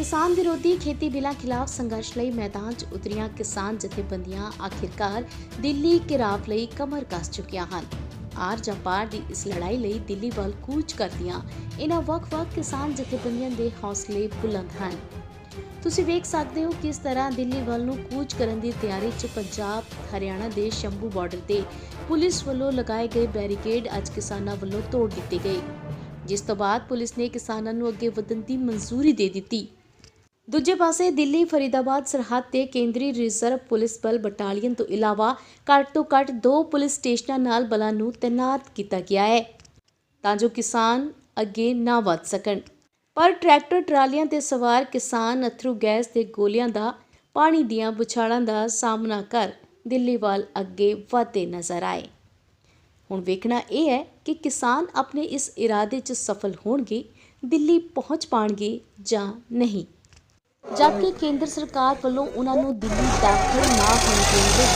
ਕਿਸਾਨ ਵਿਰੋਧੀ ਖੇਤੀ ਬਿੱਲਾਂ ਖਿਲਾਫ ਸੰਘਰਸ਼ ਲਈ ਮੈਦਾਨ 'ਚ ਉਤਰੀਆਂ ਕਿਸਾਨ ਜਥੇਬੰਦੀਆਂ ਆਖਿਰਕਾਰ ਦਿੱਲੀ ਘਿਰਾਵ ਲਈ ਕਮਰ ਕੱਸ ਚੁੱਕੀਆਂ ਹਨ। ਆਰ ਜਾਂ ਪਾਰ ਦੀ ਇਸ ਲੜਾਈ ਲਈ ਦਿੱਲੀ ਵੱਲ ਕੂਚ ਕਰਦੀਆਂ ਇਹਨਾਂ ਵੱਖ-ਵੱਖ ਕਿਸਾਨ ਜਥੇਬੰਦੀਆਂ ਦੇ ਹੌਸਲੇ ਬੁਲੰਦ ਹਨ। ਤੁਸੀਂ ਵੇਖ ਸਕਦੇ ਹੋ ਕਿਸ ਤਰ੍ਹਾਂ ਦਿੱਲੀ ਵੱਲ ਨੂੰ ਕੂਚ ਕਰਨ ਦੀ ਤਿਆਰੀ 'ਚ ਪੰਜਾਬ, ਹਰਿਆਣਾ ਦੇ ਸ਼ੰਭੂ ਬਾਰਡਰ ਤੇ ਪੁਲਿਸ ਵੱਲੋਂ ਲਗਾਏ ਗਏ ਬੈਰੀਕੇਡ ਅੱਜ ਕਿਸਾਨਾਂ ਵੱਲੋਂ ਤੋੜ ਦਿੱਤੇ ਗਏ। ਜਿਸ ਤੋਂ ਬਾਅਦ ਪੁਲਿਸ ਨੇ ਕਿਸਾਨਾਂ ਨੂੰ ਅੱਗੇ ਵਧਣ ਦੀ ਮਨਜ਼ੂਰੀ ਦੇ ਦਿੱਤੀ। ਦੂਜੇ ਪਾਸੇ ਦਿੱਲੀ, ਫਰੀਦਾਬਾਦ, ਸਰਹੱਦ ਤੇ ਕੇਂਦਰੀ ਰਿਜ਼ਰਵ ਪੁਲਿਸ ਬਲ ਬਟਾਲੀਅਨ ਤੋਂ ਇਲਾਵਾ ਘੱਟ ਤੋਂ ਘੱਟ ਦੋ ਪੁਲਿਸ ਸਟੇਸ਼ਨਾਂ ਨਾਲ ਬਲਾਂ ਨੂੰ ਤੈਨਾਤ ਕੀਤਾ ਗਿਆ ਹੈ, ਤਾਂ ਜੋ ਕਿਸਾਨ ਅੱਗੇ ਨਾ ਵੱਧ ਸਕਣ। ਪਰ ਟਰੈਕਟਰ ਟਰਾਲੀਆਂ ਤੇ ਸਵਾਰ ਕਿਸਾਨ ਅਥਰੂ ਗੈਸ ਤੇ ਗੋਲੀਆਂ ਦਾ ਪਾਣੀ ਦੀਆਂ ਬੁਛਾੜਾਂ ਦਾ ਸਾਹਮਣਾ ਕਰ ਦਿੱਲੀ ਵੱਲ ਅੱਗੇ ਵਧਦੇ ਨਜ਼ਰ ਆਏ। ਹੁਣ ਵੇਖਣਾ ਇਹ ਹੈ ਕਿ ਕਿਸਾਨ ਆਪਣੇ ਇਸ ਇਰਾਦੇ 'ਚ ਸਫਲ ਹੋਣਗੇ, ਦਿੱਲੀ ਪਹੁੰਚ ਪਾਣਗੇ ਜਾਂ ਨਹੀਂ। ਜਦਕਿ ਕੇਂਦਰ ਸਰਕਾਰ ਵੱਲੋਂ ਉਹਨਾਂ ਨੂੰ ਦਿੱਲੀ ਦਾਖਲ ਨਾ ਹੋਣ ਦੇਣ ਲਈ